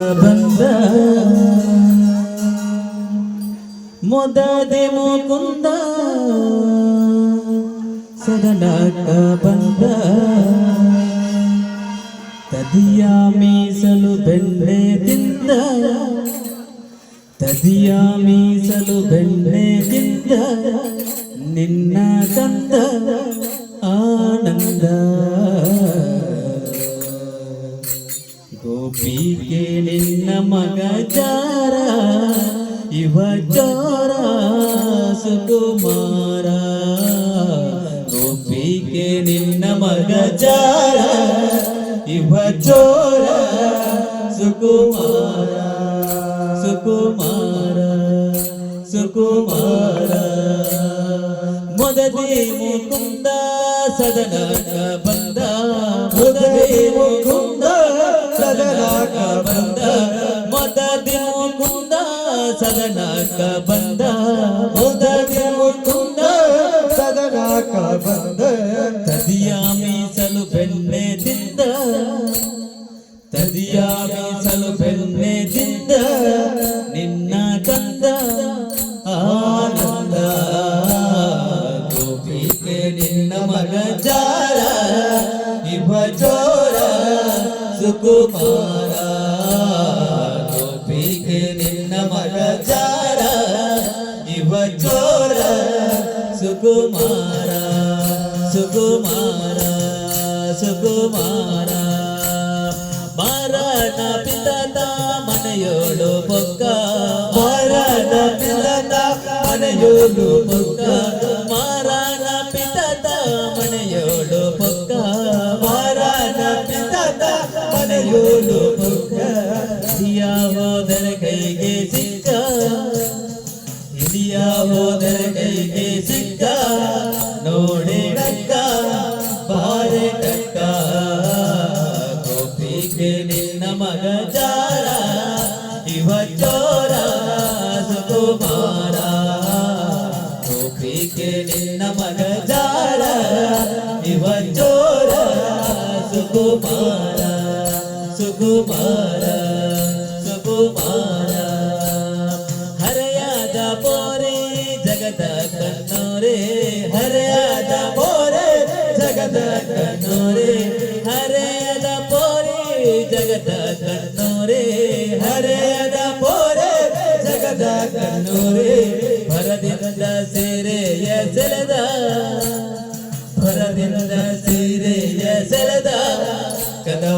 ಬಂದ ಮೊದದೆ ಮುಕುಂದ ಸದನಕ ಬಂದ ತದಿಯ ಮೀಸಲು ಬೆಣ್ಣೆ ತಿಂದ ತದಿಯ ಮೀಸಲು ಬೆಣ್ಣೆ ತಿಂದ ನಿನ್ನ ಕಂದ ಆನಂದ ನಿನ್ನ ಮಗ ಜಾರ ಇವ ಜೋರ ಸುಕುಮಾರ ಗೋಪಿಗೆ ನಿನ್ನ ಮಗ ಜಾರ ಇವ ಜೋರ ಸುಕುಮಾರ ಸುಕುಮಾರ ಸುಕುಮಾರ ಮೊದಲೇ ಮುಕುಂದ ಸದನಕ ಸದನಕ ಬಂದ ಮೊದಲೇ ಮುಕುಂದ ಸದನಾಕ ಬಂದ ತದಿಯ ಮೀಸಲು ಬೆಣ್ಣೆ ತಿಂದ ತದಿಯ ಮೀಸಲು ಬೆಣ್ಣೆ ತಿಂದ ನಿನ್ನ ಕಂದ ಆನಂದ ಗೋಪಿಗೆ ನಿನ್ನ ಮಗ ಜಾರ ಇವ ಜೋರ ಸುಕುಮಾರ ಸುಕುಮಾರ ಸುಕುಮಾರ ಸುಕುಮಾರ. ಮಾರಣ ಪಿತದ ಮನೆಯೋಳು ಪೊಕ್ಕ. ಮಾರಣ ಪಿತದ ಮನೆಯೋಳು ಪೊಕ್ಕ. ಮಾರಣ ಪಿತದ ಮನೆಯೋಳು ಪೊಕ್ಕ. ಮಾರಣ ಪಿತದ ಮನೆಯೋಳು ಪೊಕ್ಕ. ಹಿರಿಯ ಹೋದರ ಕೈಗೆ ಸಿಕ್ಕ. ಹಿರಿಯ ಹೋದರ ಸುಕುಮಾರ ಸುಕುಮಾರ ಸುಕುಮಾರ ಹರೆಯಾದ ಪೋರೆ ಜಗದ ಕಣ್ಣೋರೆ ಹರೆಯಾದ ಪೋರೆ ಜಗದ ಕಣ್ಣೋರೆ ಹರೆಯದ ಪೋರೆ ಜಗದ ಕಣ್ಣೋರೆ ಹರೆಯದ ಪೋರೆ ಜಗದ ಕಣ್ಣೋರೆ ಹೊರದಿಂದ ಸೀರೆಯ ಸೆಳೆದ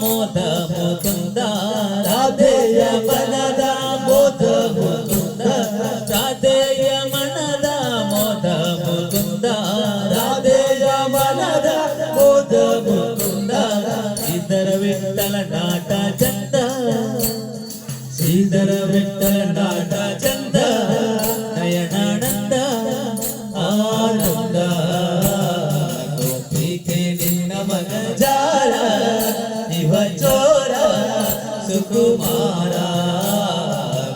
ಮೋದ ಮುಕುಂದ ರಾಧೆಯ ಮನದ ಮೋದ ಮುಕುಂದ ರಾಧೆಯ ಮನದ ಮೋದ ಮುಕುಂದ ರಾಧೆಯ ಮನದ ಮೋದ ಮುಕುಂದ ಇದರ ವಿಠಲ ನಾಟ ಚಂದ ಶ್ರೀಧರ ವಿಠಲ ನಾಟ ಚಂದ ಕುಮಾರ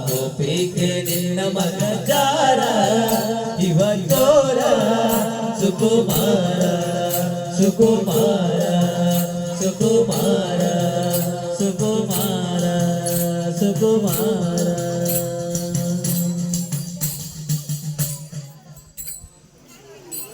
ಗೋಪಿಗೆ ನಿನ್ನ ಮನಕಾರ ಇವತ್ತೋರ ಸುಕುಮಾರ ಸುಕುಮಾರ ಸುಕುಮಾರ ಸುಕುಮಾರ ಸುಕುಮಾರ